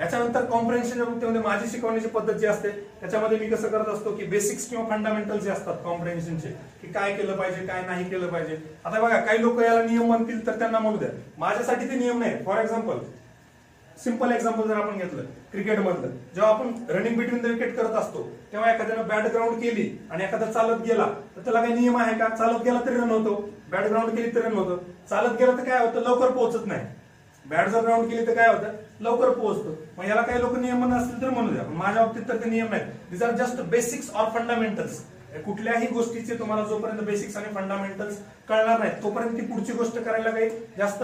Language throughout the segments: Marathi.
याच्यानंतर कॉम्प्रेन्शनच्या बाबतीमध्ये माझी शिकवण्याची पद्धत जी असते त्याच्यामध्ये मी कसं करत असतो की बेसिक्स किंवा फंडामेंटल जे असतात कॉम्प्रेन्शनचे की काय केलं पाहिजे काय नाही केलं पाहिजे. आता बघा काही लोक याला नियम म्हणतील तर त्यांना म्हणू द्या. माझ्यासाठी ते नियम नाही. फॉर एक्झाम्पल सिंपल एक्झाम्पल जर आपण घेतलं क्रिकेटमधलं. जेव्हा आपण रनिंग बिटवीन द विकेट करत असतो तेव्हा एखाद्यानं बॅट ग्राउंड केली आणि एखादा चालत गेला तर त्याला काही नियम आहे का? चालत गेला तरी रन होतो. बॅट ग्राउंड केली तरी रन होतं. चालत गेला तर काय होतं? लवकर पोहोचत नाही. बॅट जर ग्राउंड केली तर काय होतं? लवकर पोहोचतो. मग याला काही लोक नियम नसतील असतील तर म्हणू द्या. पण माझ्या बाबतीत तर ते नियम आहेत. This are just basics or fundamentals कुठल्याही गोष्टीचे तुम्हाला जोपर्यंत बेसिक्स आणि फंडामेंटल्स कळणार नाहीत तोपर्यंत ती पुढची गोष्ट करायला काही जास्त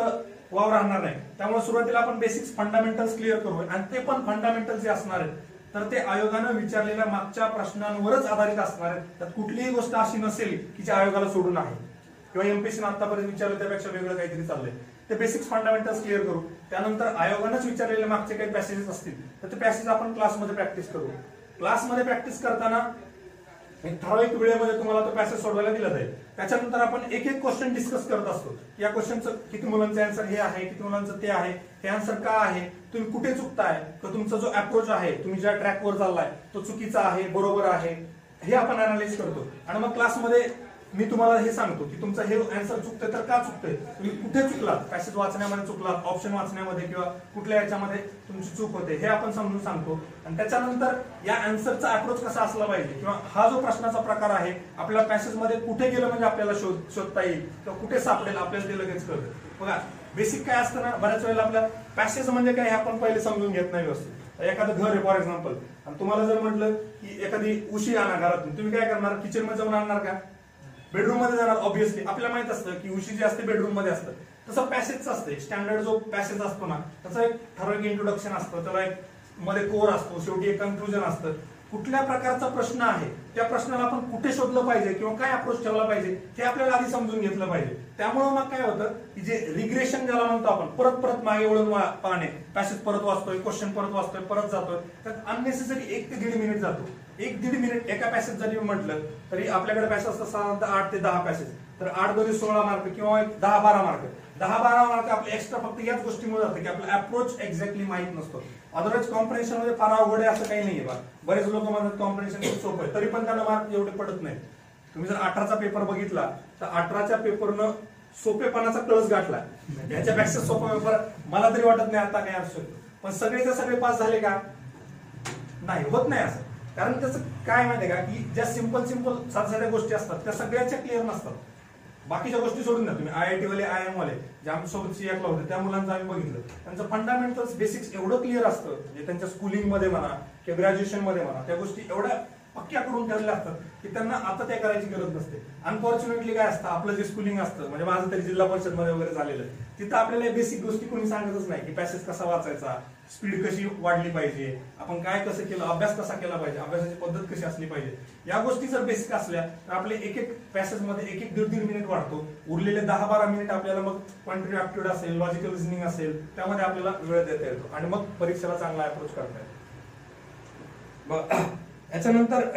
वाव राहणार नाही. त्यामुळे सुरुवातीला आपण बेसिक्स फंडामेंटल्स क्लिअर करू. आणि ते पण फंडामेंटल जे असणार आहेत तर ते आयोगानं विचारलेल्या मागच्या प्रश्नांवरच आधारित असणार आहेत. त्यात कुठलीही गोष्ट अशी नसेल की जी आयोगाला सोडून आहे. किंवा एमपीसीनं आतापर्यंत विचारलं त्यापेक्षा वेगळं काहीतरी चाललंय. ते बेसिक्स फंडामेंटल्स क्लिअर करू. त्यानंतर आयोगानंच विचारलेले मागचे काही पॅसेजेस असतील तर ते पॅसेज आपण क्लासमध्ये प्रॅक्टिस करू. क्लासमध्ये प्रॅक्टिस करताना एक ठराविक वेळेमध्ये तुम्हाला तो पॅसेज सोडवायला दिला जाईल. त्याच्यानंतर आपण एक एक क्वेश्चन डिस्कस करत असतो. या क्वेश्चनचं किती मुलांचं आन्सर हे आहे किती मुलांचं ते आहे हे आन्सर का आहे तुम्ही कुठे चुकताय तर तुमचा जो अप्रोच आहे तुम्ही ज्या ट्रॅकवर चाललाय तो चुकीचा आहे बरोबर आहे हे आपण अनालाइज करतो. आणि मग क्लासमध्ये मी तुम्हाला हे सांगतो की तुमचं हे आन्सर चुकतंय तर का चुकतंय? तुम्ही कुठे चुकलात? पॅसेज वाचण्यामध्ये चुकलात ऑप्शन वाचण्यामध्ये किंवा कुठल्या याच्यामध्ये तुमची चूक होते हे आपण समजून सांगतो. आणि त्याच्यानंतर या आन्सरचा अप्रोच कसा असला पाहिजे? किंवा हा जो प्रश्नाचा प्रकार आहे आपल्या पॅसेजमध्ये कुठे गेलं म्हणजे आपल्याला शोध शोधता येईल? किंवा कुठे सापडेल? आपल्याला ते लगेच कळतं बघा बेसिक काय असतं ना बऱ्याच वेळेला आपल्या पॅसेज म्हणजे काय हे आपण पहिले समजून घेत नाही व्यवस्थित. एखादं घर आहे फॉर एक्झाम्पल आणि तुम्हाला जर म्हटलं की एखादी उशी आणा घरातून तुम्ही काय करणार? किचनमध्ये जाऊन आणणार का? बेडरूममध्ये जाणार ऑब्विसली आपल्याला माहीत असतं की उशी जी असते बेडरूममध्ये असतं. तसं पॅसेजचं असतं. स्टँडर्ड जो पॅसेज असतो ना त्याचं एक ठराविक इंट्रोडक्शन असतं. त्याला एक मध्ये कोर असतो. शेवटी एक कन्क्लुजन असतं. कुठल्या प्रकारचा प्रश्न आहे त्या प्रश्नाला आपण कुठे शोधलं पाहिजे किंवा काय अप्रोच ठेवला पाहिजे हे आपल्याला आधी समजून घेतलं पाहिजे. त्यामुळे मग काय होतं की जे रिग्रेशन ज्याला म्हणतो आपण परत परत मागे वळून वा- पाहणे पॅसेज परत वाचतोय क्वेश्चन परत वाचतोय परत जातोय त्यात अननेसेसरी एक ते दीड मिनिट जातो. एक दीड मिनिट एका पॅसेज जरी म्हटलं तरी आपल्याकडे पॅसेज असतात साधारणतः आठ ते दहा पॅसेज तर आठ दोन्ही सोळा मार्क किंवा एक दहा बारा मार्क दहा बारा मार्क आपले एक्स्ट्रा फक्त याच गोष्टीमुळे जातं की आपला अप्रोच एक्झॅक्टली माहीत नसतो. अदरवाइज कॉम्प्रेन्शनमध्ये फार अवघड आहे असं काही नाही बा. बरेच लोक म्हणतात कॉम्प्रेन्शन खूप सोपं आहे तरी पण त्यांना मार्क एवढे पडत नाही तुम्ही जर अठराचा पेपर बघितला तर अठराच्या पेपरनं सोपेपणाचा कळस गाठला. याच्यापेक्षा सोपा पेपर मला तरी वाटत नाही आता काय असू पण सगळेचे सगळे पास झाले का? नाही होत नाही असं. कारण त्याचं काय माहितीये का? की ज्या सिंपल सिंपल साध्या गोष्टी असतात त्या सगळ्याच्या क्लिअर नसतात. बाकीच्या गोष्टी सोडून द्या तुम्ही. आय आय टी वाले आय एम वाले जे आमच्यासोबत एकला होते त्या मुलांचं आम्ही बघितलं. त्यांचं फंडामेंटल्स बेसिक्स एवढं क्लिअर असतं म्हणजे त्यांच्या स्कूलिंगमध्ये म्हणा किंवा ग्रॅज्युएशनमध्ये म्हणा त्या गोष्टी एवढ्या पक्क्या करून ठेवलेल्या असतात की त्यांना आता त्या करायची गरज नसते. अनफॉर्च्युनेटली काय असतं आपलं जे स्कूलिंग असतं म्हणजे माझं तरी जिल्हा परिषदमध्ये वगैरे झालेलं तिथं आपल्याला बेसिक गोष्टी कोणी सांगतच नाही की पॅसेज कसा वाचायचा स्पीड कशी वाढली पाहिजे आपण काय कसं केलं अभ्यास कसा केला पाहिजे अभ्यासाची पद्धत कशी असली पाहिजे. या गोष्टी जर बेसिक असल्या तर आपले एक एक पॅसेजमध्ये एक एक दीड दीड मिनिट वाढतो. उरलेले दहा बारा मिनिट आपल्याला मग क्वांटिटी ऍप्टिट्यूड असेल लॉजिकल रिझनिंग असेल त्यामध्ये आपल्याला वेळ देता येतो. आणि मग परीक्षेला चांगला अप्रोच करता येतो. याच्यानंतर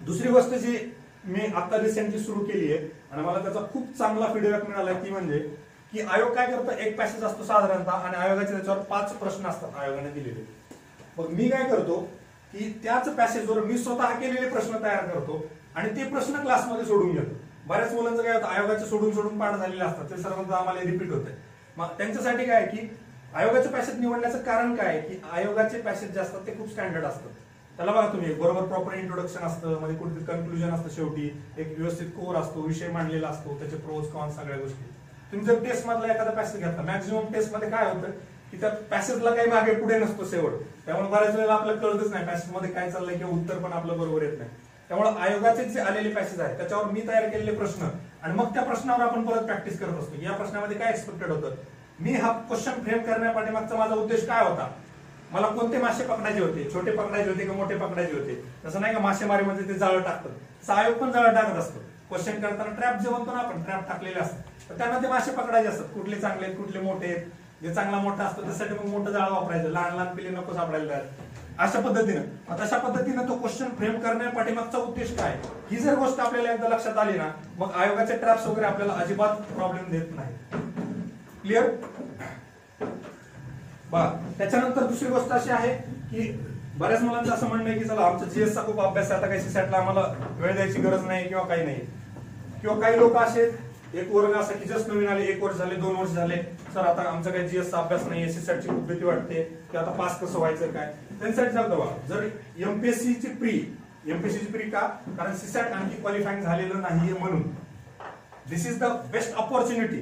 दुसरी गोष्ट जी मी आता रिसेंटली सुरू केली आहे आणि मला त्याचा खूप चांगला फीडबॅक मिळाला ती म्हणजे की आयोग काय करतो? एक पॅसेज असतो साधारणतः आणि आयोगाचे त्याच्यावर पाच प्रश्न असतात आयोगाने दिलेले. मग मी काय करतो? की त्याच पॅसेजवर मी स्वतः केलेले प्रश्न तयार करतो आणि ते प्रश्न क्लासमध्ये सोडून घेतो. बऱ्याच मुलांचं काय होतं? आयोगाचे सोडून सोडून पाठ झालेले असतात. ते सर्वांचं आम्हाला रिपीट होते मग त्यांच्यासाठी काय आहे की आयोगाचे पॅसेज निवडण्याचं कारण काय आहे की आयोगाचे पॅसेज जे असतात ते खूप स्टँडर्ड असतात. त्याला बघा तुम्ही बरोबर प्रॉपर इंट्रोडक्शन असतं म्हणजे कुठेतरी कन्क्लुजन असतं शेवटी एक व्यवस्थित कोर असतो विषय मांडलेला असतो त्याचे प्रोज कॉन सगळ्या गोष्टी. तुम्ही जर टेस्ट मधला एखादा पॅसेज घेतला मॅक्झिमम टेस्टमध्ये काय होतं की त्या पॅसेजला काही मागे पुढे नसतो शेवट. त्यामुळे बऱ्याच वेळेला आपल्याला कळतच नाही पॅसेजमध्ये काय चाललंय किंवा उत्तर पण आपलं बरोबर येत नाही. त्यामुळे आयोगाचे जे आलेले पॅसेज आहेत त्याच्यावर मी तयार केलेले प्रश्न आणि मग त्या प्रश्नावर आपण परत प्रॅक्टिस करत असतो. या प्रश्नामध्ये काय एक्सपेक्टेड होतं? मी हा क्वेश्चन फ्रेम करण्यापाठीमागचा माझा उद्देश काय होता? मला कोणते मासे पकडायचे होते? छोटे पकडायचे होते का मोठे पकडायचे होते? तसं नाही का मासेमारीमध्ये ते जाळं टाकतात. तसं आयोग पण जाळं टाकत असतो. क्वेश्चन करताना ट्रॅप जे म्हणतो ना आपण ट्रॅप टाकलेले असतात. तर त्यांना ते मासे पकडायचे असतात. कुठले चांगले आहेत कुठले मोठे आहेत. जे चांगला मोठा असतो त्यासाठी मग मोठं जाळं वापरायचं. लहान लहान पिले नको सापडायला अशा पद्धतीनं. तशा पद्धतीनं तो क्वेश्चन फ्रेम करण्या पाठीमागचा उद्देश काय? ही जर गोष्ट आपल्याला एकदा लक्षात आली ना मग आयोगाचे ट्रॅप्स वगैरे आपल्याला अजिबात प्रॉब्लेम देत नाही क्लिअर त्याच्यानंतर दुसरी गोष्ट अशी आहे की बऱ्याच मुलांचं असं म्हणणं आहे की चला आमचा जीएस चा खूप अभ्यास आहे आता काही सीसॅटला आम्हाला वेळ द्यायची गरज नाही किंवा काही नाही. किंवा काही लोक असे एक वर्ग असा की जस्ट नवीन आले एक वर्ष झाले दोन वर्ष झाले. सर आता आमचा काही जीएस चा अभ्यास नाही सीसॅटची खूप भीती वाटते. की आता पास कसं व्हायचं काय? त्यांच्यासाठी सांगतो बघा जर एमपीएससीची प्री एमपीएससी ची प्री का? कारण सीसॅट आणखी क्वालिफाईंग झालेलं नाहीये म्हणून. This is the best opportunity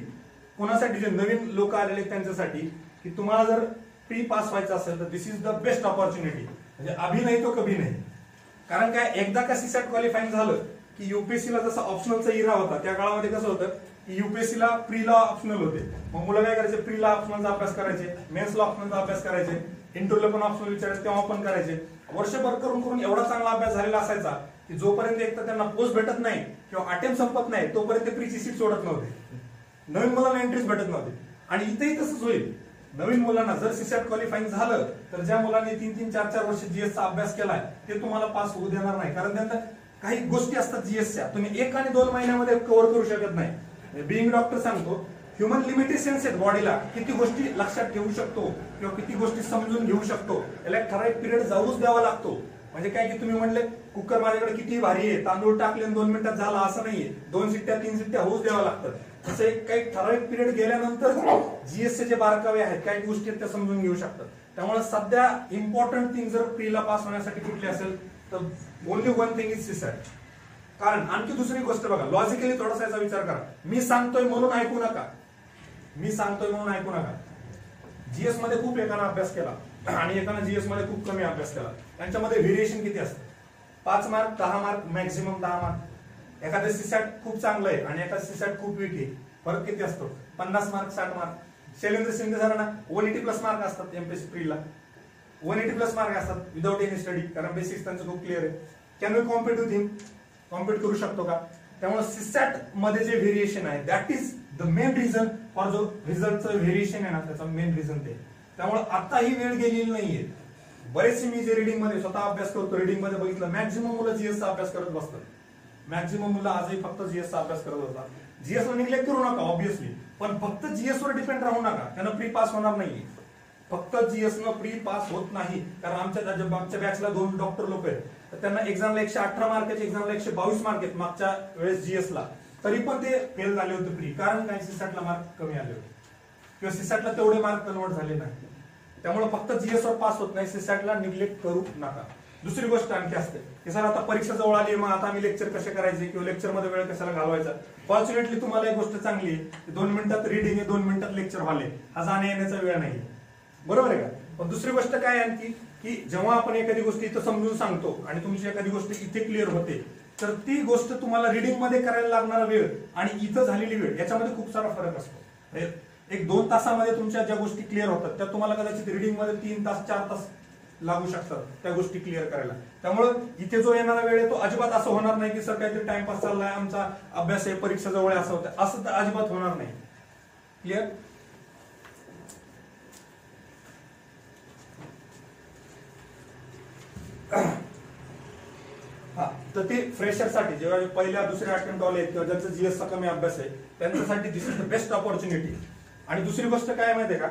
कोणासाठी? जे नवीन लोक आलेले आहेत त्यांच्यासाठी. की तुम्हाला जर प्री पास व्हायचं असेल तर this is the best opportunity म्हणजे अभि नाही तो कभी नाही. कारण काय एकदा का सीसॅट क्वालिफाईंग झालं की युपीएससीला जसं ऑप्शनलचा इरा होता त्या काळामध्ये कसं होतं की युपीएससी ला प्रीला ऑप्शनल होते. मग मुलं काय करायचे प्रीला ऑप्शनलचा अभ्यास करायचे मेन्सला ऑप्शनलचा अभ्यास करायचे इंटरव्ह्यूला पण ऑप्शनल विचारायचे तेव्हा पण करायचे. वर्षभर करून करून एवढा चांगला अभ्यास झालेला असायचा की जोपर्यंत एकतर त्यांना पोस्ट भेटत नाही किंवा अटेम संपत नाही तोपर्यंत प्रीची सीट सोडत नव्हते. नवीन मुलांना एंट्रीज भेटत नव्हते. आणि इथेही तसंच होईल. नवीन मुलांना जर सीसॅट क्वालिफाईंग झालं तर ज्या मुलांनी तीन तीन चार चार वर्ष जीएस चा अभ्यास केलाय ते तुम्हाला पास होऊ देणार नाही. कारण त्यांना काही गोष्टी असतात जीएसच्या तुम्ही एक आणि दोन महिन्यामध्ये कव्हर करू शकत नाही. बिईंग डॉक्टर सांगतो ह्युमन लिमिटेशन्स आहेत बॉडीला किती गोष्टी लक्षात ठेवू शकतो किंवा किती गोष्टी समजून घेऊ शकतो. याला एक ठराविक पिरियड जाऊच द्यावा लागतो. म्हणजे काय की तुम्ही म्हणले कुकर माझ्याकडे किती भारी आहे तांदूळ टाकले आणि दोन मिनिटात झाला असं नाहीये. दोन सिट्ट्या तीन सिट्ट्या होऊच द्यावा लागतात. तसं एक काही ठराविक पिरियड गेल्यानंतर जीएसचे जे बारकावे आहेत काही गोष्टी आहेत त्या समजून घेऊ शकतात. त्यामुळे सध्या इम्पॉर्टंट थिंग जर प्रीला पास होण्यासाठी कुठली असेल तर only one thing is research कारण आणखी दुसरी गोष्ट बघा लॉजिकली थोडासा याचा विचार करा. मी सांगतोय म्हणून ऐकू नका. मी सांगतोय म्हणून ऐकू नका. जीएसमध्ये खूप एकानं अभ्यास केला आणि एकानं जीएसमध्ये खूप कमी अभ्यास केला. त्यांच्यामध्ये व्हेरिएशन किती असतं? पाच मार्क दहा मार्क मॅक्झिमम दहा मार्क एखादं सीसॅट खूप चांगलं आहे आणि एखादं सीसॅट खूप वीक आहे. फरक किती असतो? पन्नास मार्क साठ मार्क शैलेंद्र शिंदे सरांना वन एटी प्लस मार्क असतात एमपीएससी प्रीला वन एटी प्लस मार्क असतात विदाउट एनी स्टडी कारण बेसिक्स त्यांचं खूप क्लिअर आहे. Can we compete with him compete करू शकतो का? त्यामुळे सिसॅटमध्ये जे व्हेरिएशन आहे that is the main reason for जो रिझल्टचं व्हेरिएशन आहे ना त्याचा मेन रिझन ते. त्यामुळे आता ही वेळ गेलेली नाहीये. बरेचसे मी जे रिडिंगमध्ये स्वतः अभ्यास करतो रिडिंगमध्ये बघितलं मॅक्झिमम मुलं जीएस चा अभ्यास करत बसतात. मॅक्झिमम मुलं आजही फक्त जीएस चा अभ्यास करत होता. जीएसला निग्लेक्ट करू नका ऑब्विसली पण फक्त जीएस वर डिपेंड राहू नका. त्यांना प्री पास होणार नाहीये. फक्त जीएस न प्री पास होत नाही. कारण आमच्या मागच्या बॅचला दोन डॉक्टर लोक आहेत. तर त्यांना एक्झामला एकशे अठरा मार्काचे एक्झामला एकशे बावीस मार्क आहेत मागच्या वेळेस जीएस ला. तरी पण ते फेल झाले होते प्री कारण काय? सीसॅटला मार्क कमी आले होते. किंवा सीसॅटला तेवढे मार्क कन्वर्ट झाले नाही. त्यामुळे फक्त जीएस वर पास होत नाही. सीसॅटला निग्लेक्ट करू नका. दुसरी गोष्ट आणखी असते की सर आता परीक्षा जवळ आली मग आता आम्ही लेक्चर कसे करायचे किंवा लेक्चरमध्ये वेळ कशाला घालवायचा? फॉर्च्युनेटली तुम्हाला एक गोष्ट चांगली आहे की दोन मिनिटात रिडिंग आहे दोन मिनिटात लेक्चर व्हाले हा जाण्या येण्याचा वेळ नाही. बरोबर आहे का? पण दुसरी गोष्ट काय आणखी की जेव्हा आपण एखादी गोष्ट इथं समजून सांगतो आणि तुमची एखादी गोष्ट इथे क्लिअर होते तर ती गोष्ट तुम्हाला रिडिंगमध्ये करायला लागणारा वेळ आणि इथं झालेली वेळ याच्यामध्ये खूप सारा फरक असतो. म्हणजे एक दोन तासामध्ये तुमच्या ज्या गोष्टी क्लिअर होतात त्या तुम्हाला कदाचित रिडिंगमध्ये तीन तास चार तास लागू शकतात त्या गोष्टी क्लिअर करायला. त्यामुळे इथे जो येणारा वेळ आहे तो अजिबात असं होणार नाही की सर काहीतरी टाइमपास चाललाय आमचा अभ्यास आहे परीक्षा जवळ असं होतं. असं तर अजिबात होणार नाही. क्लिअर हा तर ते फ्रेशरसाठी जेव्हा पहिल्या दुसऱ्या अटेम्प्ट आले किंवा ज्यांचा जीएसचा कमी अभ्यास आहे त्यांच्यासाठी this is the best opportunity आणि दुसरी गोष्ट काय माहितीये का?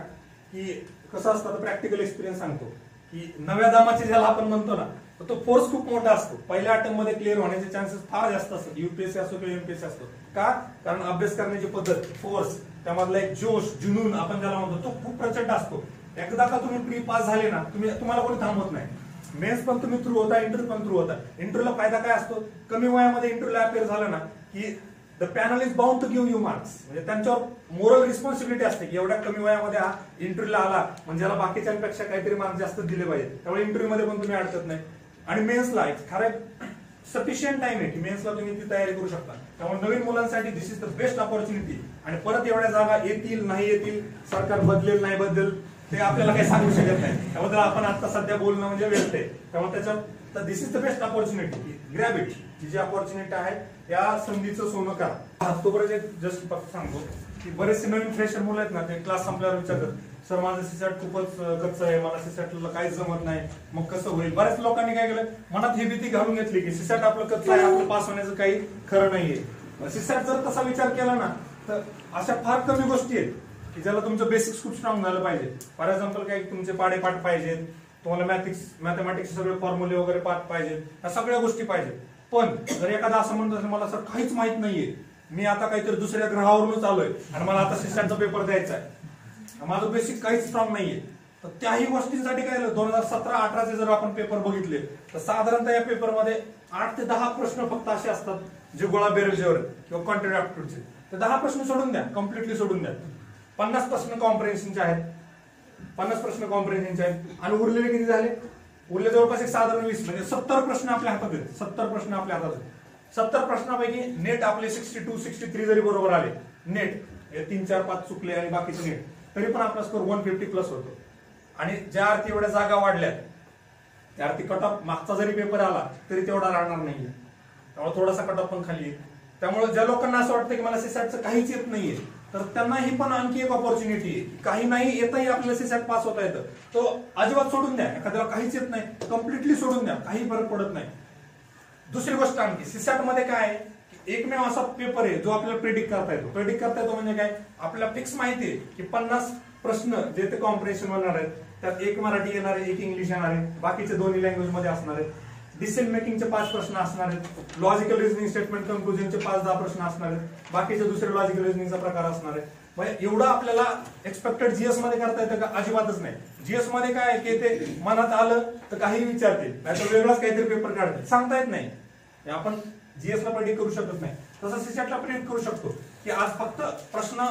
की कसं असतं प्रॅक्टिकल एक्सपिरियन्स सांगतो. की नव्या दामाचे ज्याला आपण म्हणतो ना तर तो फोर्स खूप मोठा असतो. पहिल्या अटेम्पमध्ये क्लिअर होण्याचे चान्सेस फार जास्त असतात. युपीएससी असो किंवा एमपीएससी असतो का? कारण अभ्यास करण्याची पद्धत फोर्स त्यामधला एक जोश जुनून आपण ज्याला म्हणतो तो खूप प्रचंड असतो. एकदा का तुम्ही प्री पास झाले ना तुम्ही तुम्हाला कोणी थांबवत नाही. मेन्स पण तुम्ही थ्रू होता इंटरव्ह्यू पण थ्रू होता. इंटरव्ह्यूला फायदा काय असतो? कमी वयामध्ये इंटरव्ह्यूला अपेअर झालं ना की the panel is bound to give you marks म्हणजे त्यांच्यावर मोरल रिस्पॉन्सिबिलिटी असते की एवढ्या कमी वयामध्ये हा इंटरव्ह्यूला आला. म्हणजे याला बाकीच्यांपेक्षा काहीतरी मार्क्स जास्त दिले पाहिजे त्यामुळे इंटरव्ह्यू मध्ये पण तुम्ही अडकत नाही. आणि मेन्सला एक खरं सफिशियंट टाइम आहे की मेन्सला तुम्ही ती तयारी करू शकता. त्यामुळे नवीन मुलांसाठी this is the best opportunity आणि परत एवढ्या जागा येतील नाही येतील सरकार बदलेल नाही बदलेल ते आपल्याला काही सांगू शकत नाही. त्याबद्दल आपण आता सध्या बोलणं म्हणजे व्यस्त आहे. त्यामुळे त्याच्यात तर this is the best opportunity grab it ही जी ऑपॉर्च्युनिटी आहे या संधीचं सोनं करा. तोपर्यंत जस्ट फक्त सांगतो की बरेचसे नवीन फ्रेशर मुलं आहेत ना ते क्लास संपल्यावर विचारतात सर माझं सीसॅट खूपच कच्चं आहे मला सीसॅटला काहीच जमत नाही मग कसं होईल? बऱ्याच लोकांनी काय केलं मनात ही भीती घालून घेतली की सीसॅट आपलं कच्चं आहे आपलं पास होण्याचं काही खरं नाहीये. सीसॅट जर तसा विचार केला ना तर अशा फार कमी गोष्टी आहेत की ज्याला तुमचं बेसिक्स खूप स्ट्रॉंग झालं पाहिजे. फॉर एक्झाम्पल काय तुमचे पाडेपाठ पाहिजेत तुम्हाला मॅथिक्स मॅथमॅटिक्स सगळे फॉर्म्युले वगैरे पाठ पाहिजेत ह्या सगळ्या गोष्टी पाहिजेत. पण जर एखादा असं म्हणत असेल, मला सर काहीच माहीत नाहीये. मी आता काहीतरी दुसऱ्या ग्रहावरूनच आलोय आणि मला आता शिष्यांचा पेपर द्यायचा आहे. माझं बेसिक काहीच स्ट्रॉंग नाहीये. तर त्याही गोष्टींसाठी काय दोन हजार सतरा अठराचे जर आपण पेपर बघितले तर साधारणतः या पेपरमध्ये आठ ते दहा प्रश्न फक्त असे असतात जे गोळा बेरजेवर किंवा कॉन्ट्रॅक्ट ऍप्टिट्यूडचे तर दहा प्रश्न सोडून द्या कम्प्लिटली सोडून द्या. पन्नास प्रश्न कॉम्प्रेन्शनचे आहेत. पन्नास प्रश्न कॉम्प्रेन्शनचे आहेत. आणि उरलेले किती झाले? उरले जवळपास एक साधारण वीस म्हणजे सत्तर प्रश्न आपल्या हातात आहेत. सत्तर प्रश्न आपल्या हातात आहेत. सत्तर प्रश्नापैकी नेट आपले सिक्स्टी टू सिक्स्टी थ्री जरी बरोबर आले नेट हे तीन चार पाच चुकले आणि बाकीचे नेट तरी पण आपला स्कोर वन फिफ्टी प्लस होतो. आणि ज्या अर्थी एवढ्या जागा वाढल्यात त्या अर्थी कट ऑफ मागचा जरी पेपर आला तरी तेवढा राहणार नाहीये. त्यामुळे थोडासा कट ऑफ पण खाली येईल. त्यामुळे ज्या लोकांना असं वाटतं की मला सीसॅटचं काहीच येत नाहीये तर त्यांना ही पण आणखी एक ऑपॉर्च्युनिटी आहे. काही नाही येतही आपल्याला सीसॅट पास होता येतं. तो अजिबात सोडून द्या. एखाद्याला काहीच येत नाही. कम्प्लिटली सोडून द्या. काही फरक पडत नाही. दुसरी गोष्ट आणखी. सीसॅटमध्ये काय आहे? एकमेव असा पेपर आहे जो आपल्याला प्रिडिक्ट करता येतो. प्रेडिक्ट करता येतो म्हणजे काय? आपल्याला फिक्स माहिती आहे की पन्नास प्रश्न जे ते कॉम्प्रिहेन्शन होणार आहेत त्यात एक मराठी येणार आहे एक इंग्लिश येणार आहे बाकीचे दोन्ही लँग्वेजमध्ये असणार आहेत. डिसिजन मेकिंगचे पाच प्रश्न असणार आहेत. लॉजिकल रिझनिंग स्टेटमेंट कन्क्लुजनचे पाच दहा प्रश्न असणार आहेत. बाकीचे दुसरे लॉजिकल रिझनिंगचा प्रकार असणार आहे एवढं आपल्याला एक्सपेक्टेड जीएसमध्ये करता येतं का? अजिबातच नाही. जीएसमध्ये काय आहे की ते मनात आलं तर काही विचारतील. नाहीतर वेगळाच काहीतरी पेपर काढतील. सांगता येत नाही. आपण जीएस ला प्रेडिक्ट करू शकत नाही. तसं सीसेटला प्रेडिक्ट करू शकतो की आज फक्त प्रश्न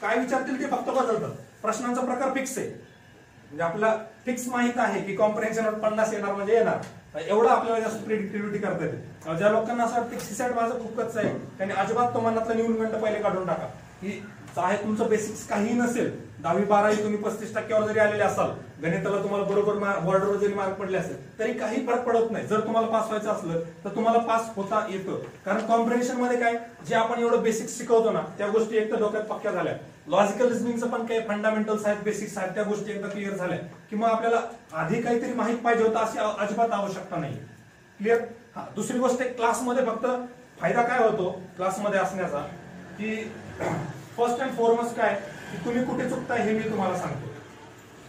काय विचारतील ते फक्त बदलतात. प्रश्नांचा प्रकार फिक्स आहे. म्हणजे आपल्याला फिक्स माहीत आहे की कॉम्प्रेन्शन पन्नास येणार म्हणजे येणार. एवढं आपल्याला जास्त प्रिडिक्टिव्हिटी करता येते. ज्या लोकांना असं वाटतं की सीसॅट माझं खूप आहे त्यांनी अजिबात तो मनातला न्यूनगंड पहिले काढून टाका. की आहे तुमचं बेसिक्स काही नसेल दहावी बारावी तुम्ही पस्तीस टक्क्यावर जरी आलेले असाल गणिताला तुम्हाला बरोबर बॉर्डरवर जरी मार्क पडले असेल तरी काही फरक पडत नाही. जर तुम्हाला पास व्हायचं असलं तर तुम्हाला पास होता येतं. कारण कॉम्प्रिहेन्शनमध्ये काय जे आपण एवढं बेसिक्स शिकवतो ना त्या गोष्टी एक तर डोक्यात पक्क्या झाल्या. लॉजिकल रिझनिंगचं पण काही फंडामेंटल्स आहेत बेसिक्स आहेत त्या गोष्टी एकदा क्लिअर झाल्या. की मग आपल्याला आधी काहीतरी माहीत पाहिजे होतं अशी अजिबात आवश्यकता नाही क्लिअर हा दुसरी गोष्ट क्लासमध्ये फक्त फायदा काय होतो क्लासमध्ये असण्याचा? की फर्स्ट अँड फॉरमोस्ट काय? की तुम्ही कुठे चुकताय हे मी तुम्हाला सांगतो.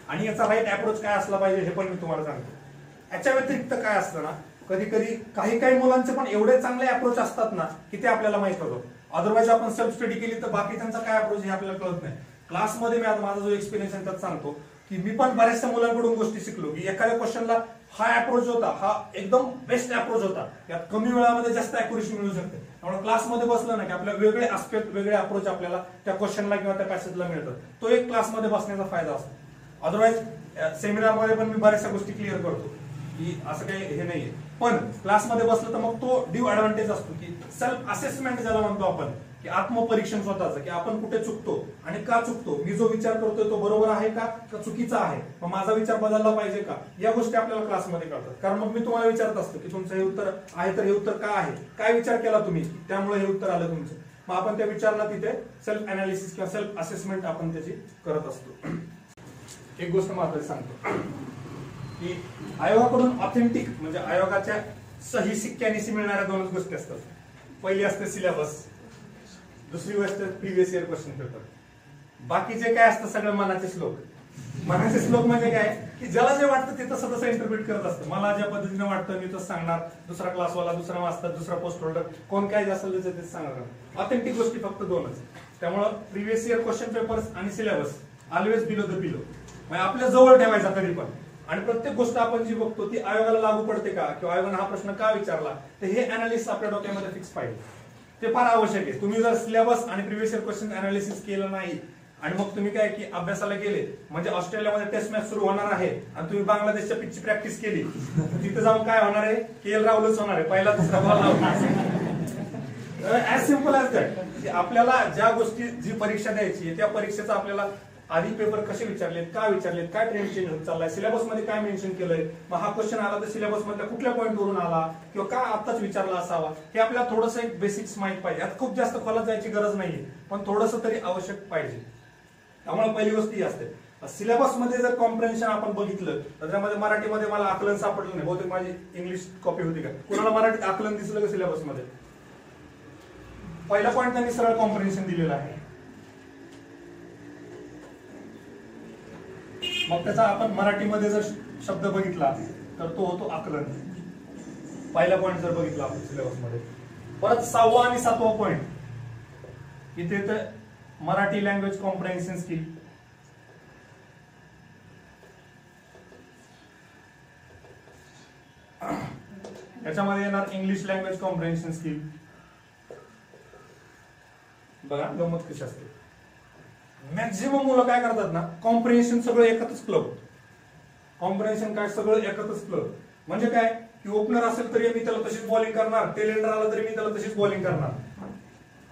आणि याचा राईट अप्रोच काय असला पाहिजे हे पण मी तुम्हाला सांगतो. याच्या व्यतिरिक्त काय असतं ना कधी कधी काही काही मुलांचे पण एवढे चांगले अप्रोच असतात ना की ते आपल्याला माहीत होतं अदरवाईज आपण सेल्फ स्टडी केली तर बाकी त्यांचा काय अप्रोच हे आपल्याला कळत नाही. क्लासमध्ये मी आता माझा जो एक्सपिरियन्स आहे त्यात सांगतो की मी पण बऱ्याचशा मुलांकडून गोष्टी शिकलो की एखाद्या क्वेश्चनला हा अप्रोच होता हा एकदम बेस्ट अप्रोच होता. यात कमी वेळामध्ये जास्त अॅक्युरेसी मिळू शकते. त्यामुळे क्लासमध्ये बसलं ना की आपल्या वेगळे आस्पेक्ट वेगळे अप्रोच आपल्याला त्या क्वेश्चनला किंवा त्या पॅसेजला मिळतात. तो एक क्लासमध्ये बसण्याचा फायदा असतो. अदरवाईज सेमिनारमध्ये पण मी बऱ्याचशा गोष्टी क्लिअर करतो की असं काही हे नाहीये. पण क्लासमध्ये बसलं तर मग तो ड्यू ऍडव्हान्टेज असतो की सेल्फ असेसमेंट ज्याला म्हणतो आपण की आत्मपरीक्षण स्वतःचं की आपण कुठे चुकतो आणि का चुकतो? मी जो विचार करतोय तो बरोबर आहे का? का चुकीचा आहे? मग माझा विचार बदलला पाहिजे का? या गोष्टी आपल्याला क्लासमध्ये कळतात. कारण मग मी तुम्हाला विचारत असतो की तुमचं हे उत्तर आहे तर हे उत्तर का आहे? काय विचार केला तुम्ही? त्यामुळे हे उत्तर आलं तुमचं. मग आपण त्या विचारला तिथे सेल्फ अनालिसिस किंवा सेल्फ असेसमेंट आपण त्याची करत असतो. एक गोष्ट महत्वाची सांगतो की आयोगाकडून ऑथेंटिक म्हणजे आयोगाच्या सही सिक्क्यानिशी मिळणाऱ्या दोनच गोष्टी असतात. पहिली असते सिलेबस दुसरी गोष्ट प्रिव्हियस इयर क्वेश्चन पेपर बाकीचे काय असतं सगळं मनाचे श्लोक. मनाचे श्लोक म्हणजे काय? की ज्याला जे वाटतं ते तसं तसं इंटरप्रिट करत असतं. मला ज्या पद्धतीने वाटतं मी तसं सांगणार. दुसरा क्लासवाला दुसरा मास्तर दुसरा पोस्ट होल्डर कोण काय असेल ते सांगणार. ऑथेंटिक गोष्टी फक्त दोनच. त्यामुळं प्रिव्हियस इयर क्वेश्चन पेपर्स आणि syllabus always below the below म्हणजे आपल्या जवळ ठेवायचा तरी पण. आणि प्रत्येक गोष्ट आपण जी बघतो ती आयोगाला लागू पडते का? किंवा आयोगाने हा प्रश्न का विचारला? तर हे अनालिसिस आपल्या डोक्यामध्ये फिक्स पाहिजे. ते फार आवश्यक आहे. तुम्ही जर सिलेबस आणि प्रिव्हियस इयर क्वेश्चन अनालिसिस केलं नाही आणि मग तुम्ही काय की अभ्यासाला गेले म्हणजे ऑस्ट्रेलियामध्ये टेस्ट मॅच सुरू होणार आहे आणि तुम्ही बांगलादेशच्या पिचची प्रॅक्टिस केली तिथे जाऊन काय होणार आहे? के एल राहुलच होणार आहे. पहिला दुसरा ball as simple as that आपल्याला ज्या गोष्टी जी परीक्षा द्यायची त्या परीक्षेचा आपल्याला आधी पेपर कसे विचारलेत का विचारलेत काय ट्रेंड चेंज होत चाललाय सिलेबसमध्ये काय मेन्शन केलंय? मग हा क्वेश्चन आला तर सिलेबस मधल्या कुठल्या पॉईंटवरून आला? किंवा का आताच विचारला असावा? हे आपल्याला थोडंसं एक बेसिक्स माहीत पाहिजे. यात खूप जास्त खोलात जायची गरज नाहीये पण थोडंसं तरी आवश्यक पाहिजे. त्यामुळे पहिली गोष्ट ही असते. सिलेबसमध्ये जर कॉम्प्रेन्शन आपण बघितलं तर त्यामध्ये मराठीमध्ये मला आकलन सापडलं नाही. बहुतेक माझी इंग्लिश कॉपी होती का? कुणाला मराठीत आकलन दिसलं का सिलेबसमध्ये? पहिला पॉईंट त्यांनी सरळ कॉम्प्रेन्शन दिलेला आहे. मग त्याचा आपण मराठीमध्ये जर शब्द बघितला तर तो होतो आकलन. पहिला पॉईंट जर बघितला आपण सिलेबसमध्ये. परत सहावा आणि सातवा पॉईंट इथे तर मराठी लँग्वेज कॉम्प्रेन्शन स्किल याच्यामध्ये येणार इंग्लिश लँग्वेज कॉम्प्रेन्शन स्किल बघा गमत कशी असते. मॅक्झिमम मुलं काय करतात ना कॉम्प्रेन्शन सगळं एकत्रच क्लब कॉम्प्रेन्शन काय सगळं एकत्रच क्लब म्हणजे काय की ओपनर असेल तरी मी त्याला तशीच बॉलिंग करणार टेलेंडर आला तरी मी त्याला तशीच बॉलिंग करणार.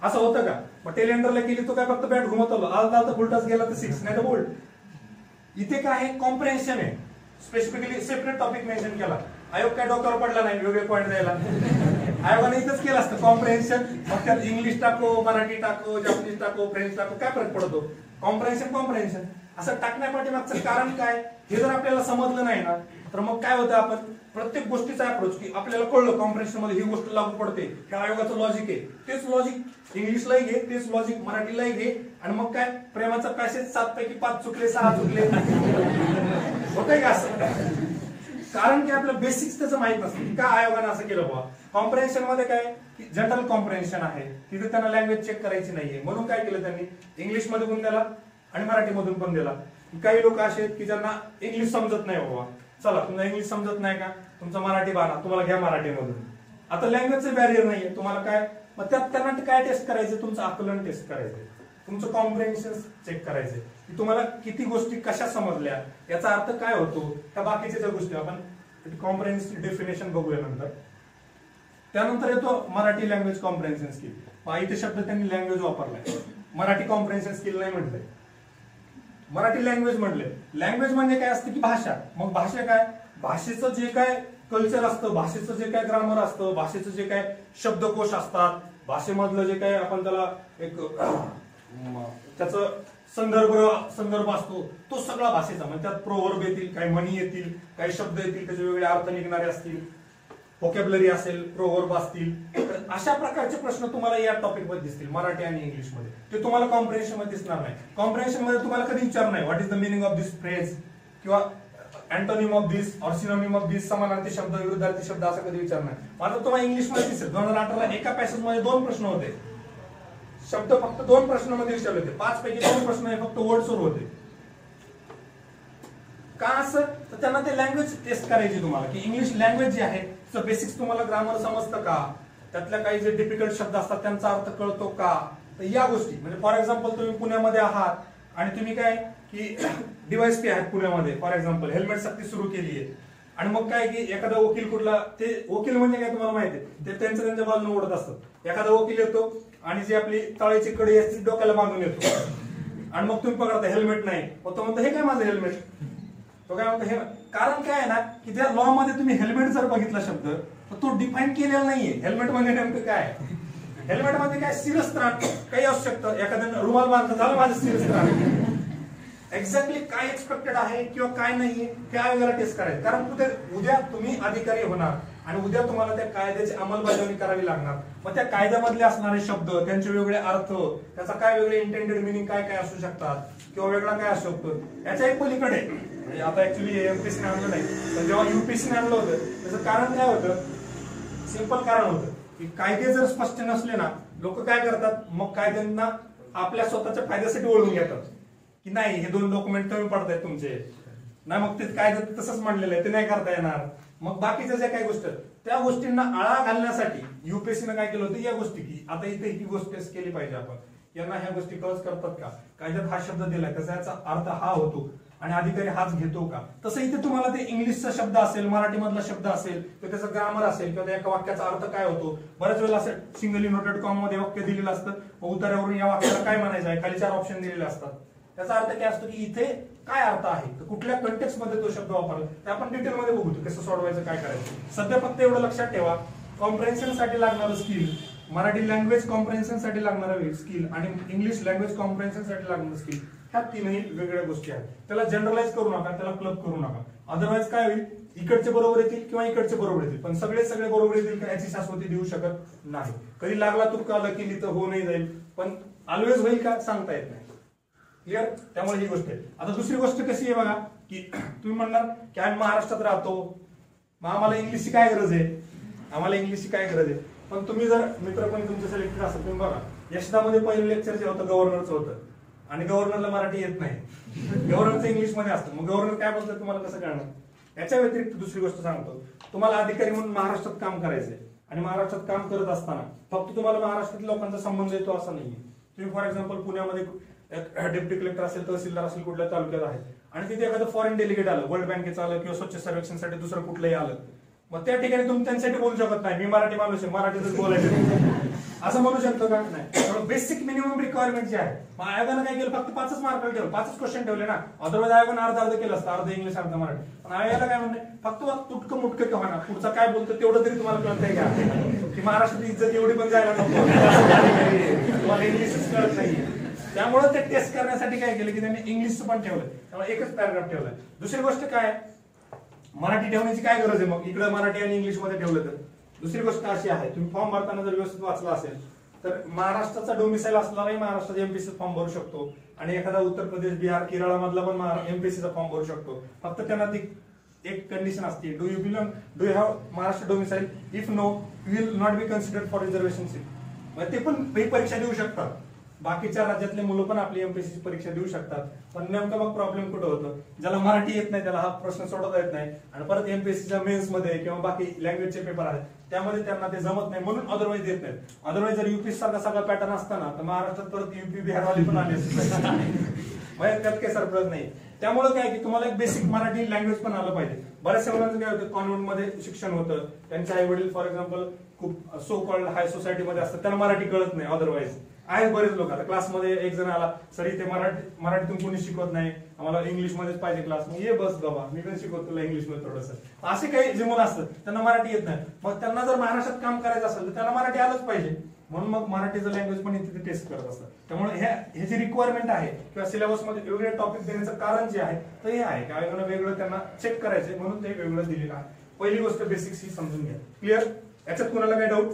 असं होतं का? मग टेलेंडरला केली तो काय फक्त बॅट घुमत आलो आलता आलता फुलटाच गेला तर सिक्स नाही तर बोल्ड इथे काय आहे कॉम्प्रेन्शन आहे. स्पेसिफिकली सेपरेट टॉपिक मेन्शन केला. आयोग काय डोक्यावर पडला नाही वेगळे पॉईंट द्यायला. आयोगाने इथंच केलं असतं. कॉम्प्रेन्शन मग त्यात इंग्लिश टाको मराठी टाको जपानीज टाको फ्रेंच टाको काय फरक पडतो? कॉम्प्रेन्शन कॉम्प्रेन्शन असं टाकण्यापाठीमागचं कारण काय? हे जर आपल्याला समजलं नाही ना तर मग काय होतं आपण? प्रत्येक गोष्टीचा अप्रोच की आपल्याला कळलं कॉम्प्रेशनमध्ये ही गोष्ट लागू पडते. हे आयोगाचं लॉजिक आहे. तेच लॉजिक इंग्लिशलाही घे तेच लॉजिक मराठीलाही घे. आणि मग काय? प्रेमाचा पॅसेज सात पैकी पाच चुकले सहा चुकले. होतंय का असं? कारण की आपलं बेसिक्स त्याचं माहीत नसतं. का आयोगानं असं केलं बाबा कॉम्प्रेन्शनमध्ये काय? जनरल कॉम्प्रेन्शन आहे. तिथे त्यांना लँग्वेज चेक करायची नाहीये. म्हणून काय केलं त्यांनी? इंग्लिशमध्ये पण दिला आणि मराठीमधून पण दिला. काही लोक असे आहेत की ज्यांना इंग्लिश समजत नाही बाबा. चला तुम्हाला इंग्लिश समजत नाही का? तुमचा मराठी बाणा. तुम्हाला घ्या मराठीमधून आता लँग्वेजचं बॅरियर नाहीये. तुम्हाला काय? मग त्यात त्यांना काय टेस्ट करायचं? तुमचं आकलन टेस्ट करायचं. तुमचं कॉम्प्रेन्शन चेक करायचंय की तुम्हाला किती गोष्टी कशा समजल्या? याचा अर्थ काय होतो? त्या बाकीच्या ज्या गोष्टी आपण कॉम्प्रेन्शन डेफिनेशन बघूया नंतर. त्यानंतर येतो मराठी लँग्वेज कॉम्प्रेन्शन स्किल इथे शब्द त्यांनी लँग्वेज वापरलाय. मराठी कॉम्प्रेन्शन स्किल नाही म्हटलंय. मराठी लँग्वेज म्हटले लँग्वेज म्हणजे काय असतं की भाषा. मग भाषा काय? भाषेचं जे काय कल्चर असतं भाषेचं जे काय ग्रामर असतं भाषेचं जे काय शब्दकोश असतात भाषेमधलं जे काय आपण त्याला एक त्याच त्याचं संदर्भ संदर्भ असतो तो सगळा भाषेचा. म्हणजे त्यात प्रोवर्ब येतील काही म्हणी येतील काही शब्द येतील त्याचे वेगळे अर्थ निघणारे असतील. व्होकॅबलरी असेल प्रोवर्ब असतील तर अशा प्रकारचे प्रश्न तुम्हाला या टॉपिकमध्ये दिसतील मराठी आणि इंग्लिशमध्ये. ते तुम्हाला कॉम्प्रेन्शनमध्ये दिसणार नाही. कॉम्प्रेन्शनमध्ये तुम्हाला कधी विचार नाही. What is the meaning of this phrase किंवा antonym of this or synonym of this समानार्थी शब्द विरुद्धार्थी शब्द असा कधी विचार नाही. मात्र तुम्हाला इंग्लिशमध्ये दिसेल. दोन हजार अठराला एका पॅसेजमध्ये दोन प्रश्न होते. शब्द फक्त दोन प्रश्नामध्ये विचारले होते. पाच पैकी दोन प्रश्न हे फक्त वर्ड्सवर होते. का असं? तर त्यांना ते लँग्वेज टेस्ट करायची तुम्हाला. की इंग्लिश लँग्वेज जी आहे त्याचं बेसिक्स तुम्हाला ग्रामर समजतं का? त्यातल्या काही जे डिफिकल्ट शब्द असतात त्यांचा अर्थ कळतो का? तर या गोष्टी. म्हणजे फॉर एक्झाम्पल तुम्ही पुण्यामध्ये आहात आणि तुम्ही काय की डिवाइस पी आहेत पुण्यामध्ये. फॉर एक्झाम्पल हेल्मेट सक्ती सुरू केली आहे. आणि मग काय की एखादा वकील कुठला ते वकील म्हणजे काय तुम्हाला माहिती आहे? ते त्यांचं त्यांच्या बाजूने ओढत असतात. एखादा वकील येतो आणि जी आपली तळ्याची कडी असते डोक्याला बांधून येतो. आणि मग तुम्ही पकडता हेल्मेट नाही. मग तो म्हणतो हे काय माझं हेल्मेट? तो काय म्हणतो हे कारण काय आहे ना की त्या लॉ मध्ये तुम्ही हेल्मेट जर बघितला शब्द तर तो डिफाईन केलेला नाहीये. हेल्मेट म्हणजे नेमकं काय? हेल्मेटमध्ये म्हणजे काय? सिरियस त्राण. काही असू शकतं. एखाद्यानं रुमाल बांधलं झालं माझं सिरियस त्राण. एक्झॅक्टली काय एक्सपेक्टेड आहे किंवा काय नाहीये ते आयोगाला टेस्ट करायचं. कारण उद्या उद्या तुम्ही अधिकारी होणार आणि उद्या तुम्हाला त्या कायद्याची अंमलबजावणी करावी लागणार. मग त्या कायद्यामधले असणारे शब्द त्यांचे वेगळे अर्थ त्याचा काय वेगळे इंटेंडेड मिनिंग काय काय असू शकतात किंवा वेगळा काय असू शकतो याच्या एक पलीकडे म्हणजे आता ऍक्च्युली एमपीसी आणलं नाही. पण जेव्हा युपीसीने आणलं होतं त्याचं कारण काय होतं? सिंपल कारण होतं की कायदे जर स्पष्ट नसले ना लोक काय करतात? मग कायद्यांना आपल्या स्वतःच्या फायद्यासाठी ओळखून घेतात. की नाही हे दोन डॉक्युमेंट कमी पडतायत तुमचे. नाही मग ते कायदे तसंच मांडलेलं आहे ते नाही करता येणार. मग बाकीच्या ज्या काही गोष्टी त्या गोष्टींना आळा घालण्यासाठी युपीएससीनं काय केलं होतं? या गोष्टी की आता इथे ही गोष्ट केली पाहिजे आपण. यांना ह्या गोष्टी कळच करतात का? कायद्यात हा शब्द दिलाय त्याचा याचा अर्थ हा होतो आणि अधिकारी हाच घेतो का? तसं इथे तुम्हाला ते इंग्लिशचा शब्द असेल मराठीमधला शब्द असेल किंवा त्याचा ग्रामर असेल किंवा त्या एका वाक्याचा अर्थ काय होतो? बऱ्याच वेळेला असं सिंगल इनोटेड कॉममध्ये वाक्य दिलेलं असतं. उतार्यावरून या वाक्याला काय म्हणायचं आहे? खाली चार ऑप्शन दिलेले असतात. त्याचा अर्थ काय असतो की इथे काय अर्थ आहे? तर कुठल्या कंटेक्समध्ये तो शब्द वापरला? ते आपण डिटेलमध्ये बघू कसं सोडवायचं काय करायचं. सध्या फक्त एवढं लक्षात ठेवा. कॉम्प्रेन्शनसाठी लागणारं स्किल मराठी लँग्वेज कॉम्प्रेन्शनसाठी लागणारं स्किल आणि इंग्लिश लँग्वेज कॉम्प्रेन्शनसाठी लागणारं स्किल ह्या तीनही वेगवेगळ्या गोष्टी आहेत. त्याला जनरलाइज करू नका त्याला क्लब करू नका. अदरवाईज काय होईल? इकडचे बरोबर येतील किंवा इकडचे बरोबर येतील. पण सगळे सगळे बरोबर येतील का याची शाश्वती देऊ शकत नाही. कधी लागला तुका की लिहित हो नाही जाईल. पण ऑलवेज होईल का सांगता येत नाही. क्लिअर त्यामुळे ही गोष्ट आहे. आता दुसरी गोष्ट कशी आहे बघा की तुम्ही म्हणणार की आम्ही महाराष्ट्रात राहतो. मग आम्हाला इंग्लिशची काय गरज आहे? आम्हाला इंग्लिशची काय गरज आहे? पण तुम्ही जर मित्र पण तुमचे सिलेक्टेड असेल तुम्ही बघा. यशदामध्ये पहिलं लेक्चर जे होतं गव्हर्नरचं होतं. आणि गव्हर्नरला मराठी येत नाही. गव्हर्नरचं इंग्लिशमध्ये असतं. मग गव्हर्नर काय बोलतात तुम्हाला कसं कळणार? याच्या व्यतिरिक्त दुसरी गोष्ट सांगतो. तुम्हाला अधिकारी म्हणून महाराष्ट्रात काम करायचंय. आणि महाराष्ट्रात काम करत असताना फक्त तुम्हाला महाराष्ट्रातील लोकांचा संबंध येतो असा नाहीये. तुम्ही फॉर एक्झाम्पल पुण्यामध्ये डेप्टी कलेक्टर असेल तहसीलदार असेल कुठल्या तालुक्यात आहे. आणि तिथे एखादं फॉरेन डेलिगेट आलं वर्ल्ड बँकेचं आलं किंवा स्वच्छ सर्वेक्षणसाठी दुसरं कुठलंही आलं. मग त्या ठिकाणी तुम्ही त्यांच्यासाठी बोलू शकत नाही. मी मराठी माणूस आहे. मराठीतच बोलायचं. असं म्हणू शकतो का? नाही. बेसिक मिनिमम रिक्वायरमेंट जे आहे मग आयोगानं काय केलं? फक्त पाचच मार्क ठेवलं. पाचच क्वेश्चन ठेवले ना. अदरवाईज आयोगानं अर्ध अर्ध केलं असतं. अर्ध इंग्लिश अर्ध मराठी. पण आयोगाला काय म्हणणे फक्त तुटकं मुटकं किंवा ना. पुढचा काय बोलतो तेवढं तरी तुम्हाला कळतंय का? की महाराष्ट्राची इज्जत एवढी पण जायला नको. तुम्हाला इंग्लिशच कळत नाहीये. त्यामुळे ते टेस्ट करण्यासाठी काय केलं की त्यांनी इंग्लिशचं पण ठेवलं. त्यामुळे एकच पॅराग्राफ ठेवलाय दुसरी गोष्ट काय? मराठी ठेवण्याची काय गरज आहे मग? इकडे मराठी आणि इंग्लिशमध्ये ठेवलं तर. दुसरी गोष्ट अशी आहे तुम्ही फॉर्म भरताना जर व्यवस्थित वाचला असेल तर महाराष्ट्राचा डोमिसाईल असणाराही महाराष्ट्राचा एमपीसी फॉर्म भरू शकतो. आणि एखादा उत्तर प्रदेश बिहार केरळामधला पण एमपीसीचा फॉर्म भरू शकतो. फक्त त्यांना ती एक कंडिशन असते. Do you belong do have Maharashtra domicile if no will not be considered for reservation seat ते पण परीक्षा देऊ शकतात. बाकीच्या राज्यातले मुलं पण आपली एमपीएससी परीक्षा देऊ शकतात. पण नेमका मग प्रॉब्लेम कुठं होतो? ज्याला मराठी येत नाही त्याला हा प्रश्न सोडवता येत नाही. आणि परत एमपीएससीच्या मेन्समध्ये किंवा बाकी लँग्वेजचे पेपर आहेत त्यामध्ये त्यांना ते जमत नाही म्हणून अदरवाईज देत नाहीत. अदरवाईज जर युपी सारखा सगळा पॅटर्न असताना तर महाराष्ट्रात परत युपी बिहारवाली पण आली असते. म्हणजे त्यात काही सरप्राईज नाही. त्यामुळे काय की तुम्हाला एक बेसिक मराठी लँग्वेज पण आलं पाहिजे. बऱ्याचशा मुलांचं काय होतं कॉन्व्हेंटमध्ये शिक्षण होतं. त्यांचे आई वडील फॉर एक्झाम्पल खूप सो कॉल्ड हाय सोसायटीमध्ये असतात. त्यांना मराठी कळत नाही अदरवाईज आहेत बरेच लोक. आता क्लासमध्ये एक जण आला सर इथे मराठी मराठीतून कोणी शिकवत नाही. आम्हाला इंग्लिश मध्येच पाहिजे क्लास मग ये बस बाबा मी पण शिकवत तुला इंग्लिशमध्ये थोडस असे काही जे मुलं असतात. त्यांना मराठी येत नाही. मग त्यांना जर महाराष्ट्रात काम करायचं असेल तर त्यांना मराठी आलंच पाहिजे. म्हणून मग मराठीचं लँग्वेज पण इथे टेस्ट करत असतात. त्यामुळे हे हे जे रिक्वायरमेंट आहे किंवा सिलेबसमध्ये वेगळे टॉपिक देण्याचं कारण जे आहे तर हे आहे. काय वेगळं त्यांना चेक करायचं म्हणून ते वेगळं दिलेलं आहे. पहिली गोष्ट बेसिक्स ही समजून घ्या. क्लिअर याच्यात कुणाला काही डाऊट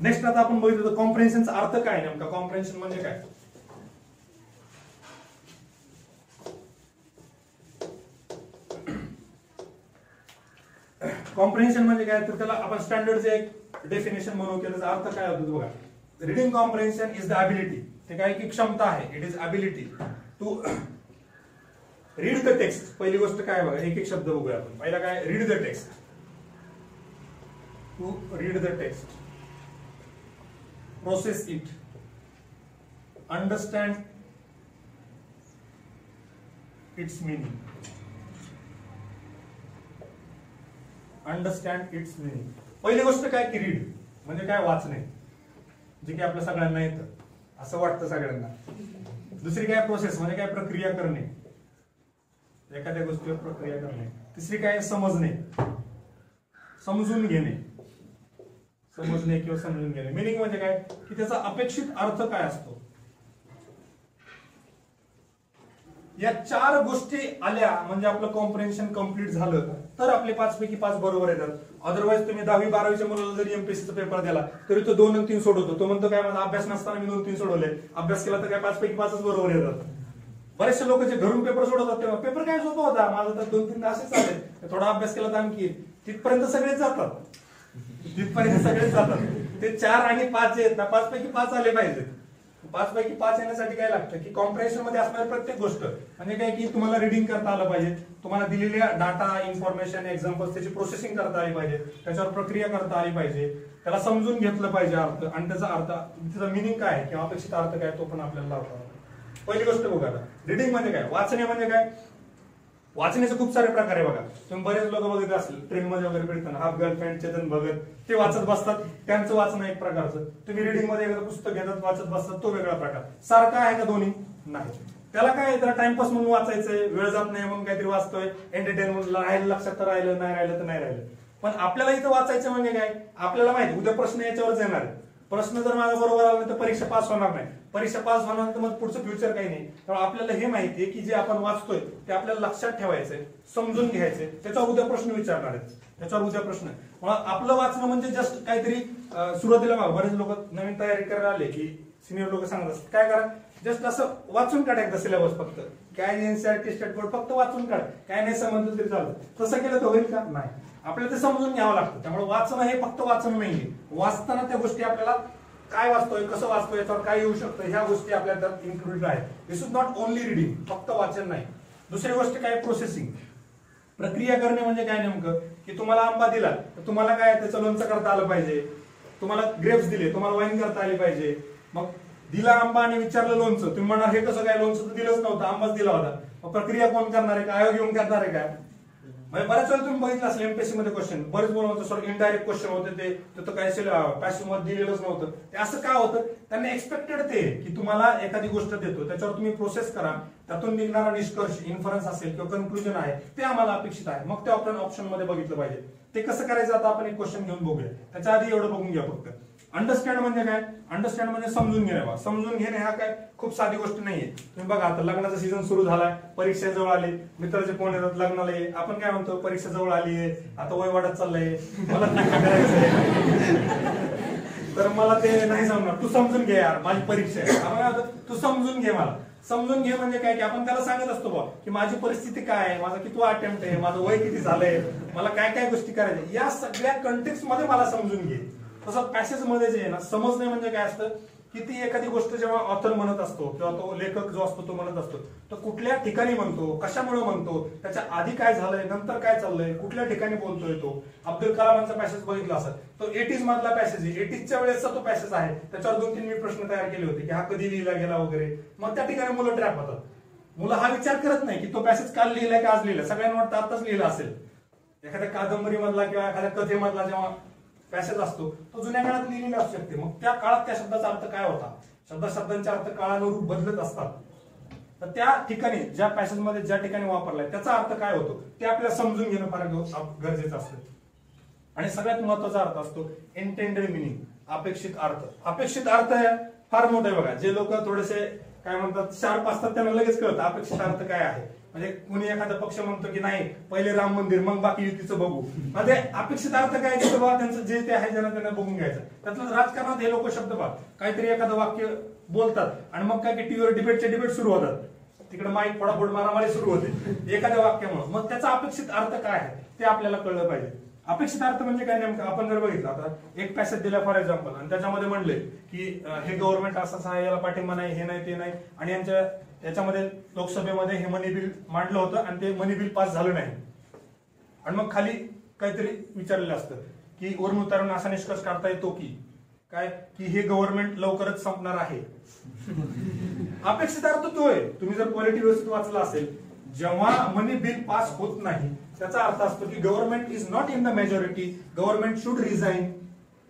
नेक्स्ट आता आपण बघितलं तर कॉम्प्रेन्शनचा अर्थ काय नेमका? कॉम्प्रेन्शन म्हणजे काय? कॉम्प्रेन्शन म्हणजे काय? तर त्याला आपण स्टँडर्डचे एक डेफिनेशन म्हणून की त्याचा अर्थ काय होतो बघा. Reading comprehension is the ability ते काय की क्षमता आहे. It is ability to read the text पहिली गोष्ट काय बघा? एक एक शब्द बघूया आपण. पहिला काय? Read the text to read the text process it, understand its meaning. Understand its meaning पहिली गोष्ट काय की रीड म्हणजे काय वाचणे. जे की आपल्या सगळ्यांना येतं. असं वाटतं सगळ्यांना. दुसरी काय प्रोसेस म्हणजे काय प्रक्रिया करणे. एखाद्या गोष्टीवर प्रक्रिया करणे. तिसरी काय समजणे. समजून घेणे. समजणे किंवा समजून घेणे. मिनिंग म्हणजे काय? की त्याचा अपेक्षित अर्थ काय असतो? या चार गोष्टी आल्या म्हणजे आपलं कॉम्प्रिहेन्शन कंप्लीट झालं तर आपले पाच पैकी पाच बरोबर येतात. अदरवाईज तुम्ही दहावी बारावीच्या मुलाला जरी एमपीएससीचा पेपर दिला तरी तो दोन तीन सोडवतो. तो म्हणतो काय माझा अभ्यास नसताना मी दोन तीन सोडवले. अभ्यास केला तर काय पाच पैकी पाचच बरोबर येतात. बरेचसे लोक जे घरून पेपर सोडवतात तेव्हा पेपर काय सोपा होता? माझा तर दोन तीन असेच चालेल थोडा अभ्यास केला तर आणखी तिथपर्यंत सगळेच जातात. तिथपर्यंत सगळेच जातात. ते चार आणि पाच आहेत ना पाच पैकी पाच आले पाहिजे पाच पैकी पाच येण्यासाठी काय लागतं की कॉम्प्रेशनमध्ये असणारी प्रत्येक गोष्ट म्हणजे काय की तुम्हाला रिडिंग करता आलं पाहिजे तुम्हाला दिलेल्या डाटा इन्फॉर्मेशन एक्झाम्पल त्याची प्रोसेसिंग करता आली पाहिजे त्याच्यावर प्रक्रिया करता आली पाहिजे त्याला समजून घेतलं पाहिजे अर्थ आणि त्याचा अर्थ त्याचा मिनिंग काय किंवा अपेक्षित अर्थ काय तो पण आपल्याला लावता पहिली गोष्ट बघा रिडिंग म्हणजे काय? वाचणे म्हणजे काय? वाचण्याचे खूप सारे प्रकार आहे बघा. तुम्ही बरेच लोक बघत असेल ट्रेनमध्ये वगैरे भेटताना हाफ गर्लफ्रेंड चेतन भगत ते वाचत बसतात. त्यांचं वाचणं एक प्रकारचं. तुम्ही रिडिंगमध्ये एखादं पुस्तक घेतात वाचत बसतात तो वेगळा प्रकार. सारखा आहे का दोन्ही? नाही. त्याला काय त्याला टाइमपास म्हणून वाचायचंय वेळ जात नाही म्हणून काहीतरी वाचतोय एंटरटेनमेंट राहिलं लक्षात तर राहिलं नाही राहिलं तर नाही राहिलं. पण आपल्याला इथं वाचायचं म्हणजे काय? आपल्याला माहिती उद्या प्रश्न याच्यावरच येणार प्रश्न जर माझा बरोबर आला तर परीक्षा पास होणार नाही. परीक्षा पास होणार तर मग पुढचं फ्युचर काही नाही. त्यामुळे आपल्याला हे माहिती आहे की जे आपण वाचतोय ते आपल्याला लक्षात ठेवायचंय समजून घ्यायचंय त्याच्यावर उद्या प्रश्न विचारणार आहेत. त्याच्यावर उद्या प्रश्न आपलं वाचणं म्हणजे जस्ट काहीतरी सुरुवातीला बघा बरेच लोक नवीन तयारी करायला आले की सिनियर लोक सांगत असतात काय करा? जस्ट असं वाचून काढा एकदा सिलेबस फक्त. काय एनसीआरटी स्टेट बोर्ड फक्त वाचून काढा. काय नाही समजलं तरी चालतं तसं केलं तर होईल का? नाही. आपल्याला ते समजून घ्यावं लागतं. त्यामुळे वाचणं हे फक्त वाचन नाहीये. वाचताना त्या गोष्टी आपल्याला काय वाचतोय कसं वाचतोय याच्यावर काय येऊ शकतं ह्या गोष्टी आपल्या त्यात इन्क्लुडेड आहेत. This is not only reading फक्त वाचन नाही. दुसरी गोष्ट काय प्रोसेसिंग प्रक्रिया करणे म्हणजे काय नेमकं? की तुम्हाला आंबा दिला तर तुम्हाला काय त्याचं लोणचं करता आलं पाहिजे. तुम्हाला ग्रेप्स दिले तुम्हाला वाईन करता आली पाहिजे. मग दिला आंबा आणि विचारलं लोणचं तुम्ही म्हणणार हे कसं काय लोणचं तर दिलंच नव्हतं आंबाच दिला होता. मग प्रक्रिया कोण करणार आहे काय आयोग येऊन करणार आहे काय म्हणजे बऱ्याच वेळा तुम्ही बघितलं असेल एमपीएससी मध्ये क्वेश्चन बरेच बोलत होतं सॉरी इनडायरेक्ट क्वेश्चन होते ते. तर काय पॅसिव्हमध्ये दिलेलंच नव्हतं. ते असं का होतं? त्यांना एक्सपेक्टेड ते की तुम्हाला एखादी गोष्ट देतो. त्याच्यावर तुम्ही प्रोसेस करा. त्यातून निघणारा निष्कर्ष इन्फरन्स असेल किंवा कन्क्लुजन आहे ते आम्हाला अपेक्षित आहे. मग ते आपण ऑप्शनमध्ये बघितलं पाहिजे. ते कसं करायचं? आता आपण एक क्वेश्चन घेऊन बघूया. त्याच्या आधी एवढं बघून घ्या फक्त. अंडरस्टँड म्हणजे काय? अंडरस्टँड म्हणजे समजून घेणे बा. समजून घेणे हा काय? खूप साधी गोष्ट नाहीये. तुम्ही बघा आता लग्नाचा सीझन सुरू झालाय. परीक्षा जवळ आली. मित्राचे फोन येतात लग्नाला ये. आपण काय म्हणतो? परीक्षा जवळ आली आहे. आता वय वाढत चाललंय. मला करायचंय. तर मला ते नाही जमणार. तू समजून घे यार. माझी परीक्षा आहे. तू समजून घे मला. समजून घे म्हणजे काय? की आपण त्याला सांगत असतो बा की माझी परिस्थिती काय आहे? माझा किती अटेम्प्ट आहे? माझं वय किती झालंय? मला काय काय गोष्टी करायच्या या सगळ्या कंटेक्समध्ये मला समजून घे. तसं पॅसेजमध्ये जे आहे ना समजणे म्हणजे काय असतं की ती एखादी गोष्ट जेव्हा ऑथर म्हणत असतो किंवा तो लेखक जो असतो तो म्हणत असतो तो कुठल्या ठिकाणी म्हणतो कशामुळे म्हणतो त्याच्या आधी काय झालंय नंतर काय चाललंय कुठल्या ठिकाणी बोलतोय तो अब्दुल कलामांचा पॅसेज बघितला असेल तो एटीज मधला पॅसेज आहे. एटीजच्या वेळेसचा तो पॅसेज आहे. त्याच्यावर दोन तीन मी प्रश्न तयार केले होते की हा कधी लिहिला गेला वगैरे. मग त्या ठिकाणी मुलं ट्रॅप होतात. मुलं हा विचार करत नाही की तो पॅसेज काल लिहिलाय का आज लिहिलाय. सगळ्यांना वाटतं आताच लिहिला असेल. एखाद्या कादंबरी मधला किंवा एखाद्या कथेमधला जेव्हा पॅसेज असतो. तो जुन्या काळात लिहिलेला असू शकते. मग त्या काळात त्या शब्दाचा अर्थ काय होता? शब्द शब्दांचे अर्थ काळानुरूप बदलत असतात. तर त्या ठिकाणी ज्या पॅसेजमध्ये ज्या ठिकाणी वापरलाय त्याचा अर्थ काय होतो? ते आपल्याला समजून घेणं फार गरजेचं असतं. आणि सगळ्यात महत्त्वाचा अर्थ असतो इंटेंडेड मिनिंग अपेक्षित अर्थ. अपेक्षित अर्थ हे फार मोठे बघा. जे लोक थोडेसे काय म्हणतात शार्प असतात त्यांना लगेच कळतं अपेक्षित अर्थ काय आहे. म्हणजे कुणी एखादा पक्ष म्हणतो की नाही पहिले राम मंदिर मग बाकी युतीचं बघू. म्हणजे अपेक्षित अर्थ काय आहे की बाबा त्यांचं जे ते आहे ज्यांना त्यांना बघून घ्यायचं. त्यातलं राजकारणात हे लोक शब्द पहा. काहीतरी एखादं वाक्य बोलतात आणि मग काय की टीव्हीवर डिबेटचे डिबेट सुरू होतात. तिकडे माईक फोडाफोड मारामारी सुरू होते. एखाद्या वाक्यामुळे. मग त्याचा अपेक्षित अर्थ काय आहे ते आपल्याला कळलं पाहिजे. अपेक्षित अर्थ म्हणजे काय नेमकं? आपण जर बघितलं आता एक पॅसेज दिला फॉर एक्झाम्पल आणि त्याच्यामध्ये म्हणले की हे गव्हर्नमेंट असं आहे याला पाठिंबा नाही हे नाही ते नाही. आणि यांच्या याच्यामध्ये लोकसभेमध्ये हे मनी बिल मांडलं होतं आणि ते मनी बिल पास झालं नाही. आणि मग खाली काहीतरी विचारलेलं असतं की वरून उतारून असा निष्कर्ष काढता येतो की काय? की हे गव्हर्नमेंट लवकरच संपणार आहे. अपेक्षित अर्थ तो आहे. तुम्ही जर क्वालिटी व्यवस्थित वाचला असेल जेव्हा मनी बिल पास होत नाही त्याचा अर्थ असतो की government is not in the majority government should resign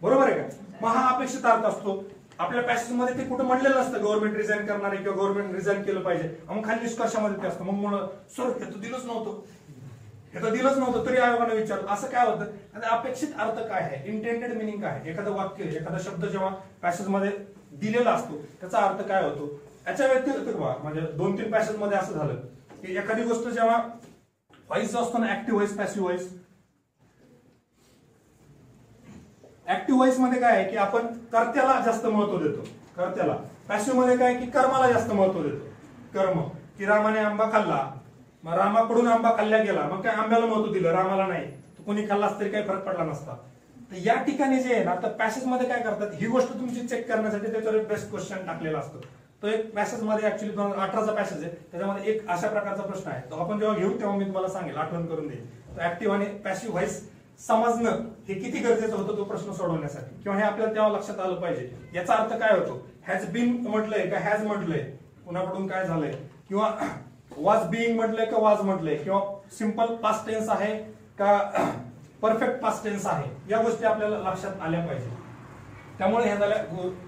बरोबर आहे का? मग हा अपेक्षित अर्थ असतो आपल्या पॅसेजमध्ये ते कुठं म्हणलेलं असतं गव्हर्नमेंट रिझाईन करणार आहे किंवा गव्हर्नमेंट रिझाईन केलं पाहिजे. मग खाली निष्कर्षामध्ये ते असतं. मग म्हणून सर हे तर दिलंच नव्हतं. हे तर दिलंच नव्हतं तरी आयोगाने विचारलं. असं काय होतं? आणि अपेक्षित अर्थ काय आहे? इंटेंडेड मिनिंग काय आहे? एखादं वाक्य एखादा शब्द जेव्हा पॅसेजमध्ये दिलेला असतो त्याचा अर्थ काय होतो? याच्या व्यतिरिक्त म्हणजे दोन तीन पॅसेजमध्ये असं झालं की एखादी गोष्ट जेव्हा व्हाईस असतो ना active voice passive voice active व्हाईसमध्ये काय आहे की आपण कर्त्याला जास्त महत्त्व देतो. कर्त्याला. पॅसिव्हमध्ये काय आहे की कर्माला जास्त महत्त्व देतो. कर्म. की रामाने आंबा खाल्ला मग रामाकडून आंबा खाल्ल्या गेला मग काय आंब्याला महत्त्व दिलं रामाला नाही. तर कोणी खाल्लास तरी काही फरक पडला नसता. तर या ठिकाणी जे आहे ना तर पॅसेजमध्ये काय करतात? ही गोष्ट तुमची चेक करण्यासाठी त्याच्यावर एक बेस्ट क्वेश्चन टाकलेला असतो. तो एक पॅसेजमध्ये ऍक्च्युली दोन हजार अठराचा पॅसेज आहे. त्याच्यामध्ये एक अशा प्रकारचा प्रश्न आहे. तो आपण जेव्हा घेऊ तेव्हा मी तुम्हाला सांगेल. आठवण करून देईल. तर ऍक्टिव्ह आणि पॅसिव्ह व्हाईस समजणं हे किती गरजेचं होतं तो प्रश्न सोडवण्यासाठी? किंवा हे आपल्याला तेव्हा लक्षात आलं पाहिजे. याचा अर्थ काय होतो? हॅज बीन म्हटलंय का हॅज म्हटलंय? कुणाकडून काय झालंय? किंवा वाज बिईंग म्हटलंय का वाज म्हटलंय? किंवा सिंपल पास्ट टेन्स आहे का परफेक्ट पास्ट टेन्स आहे? या गोष्टी आपल्याला लक्षात आल्या पाहिजे. त्यामुळे ह्या झाल्या गो-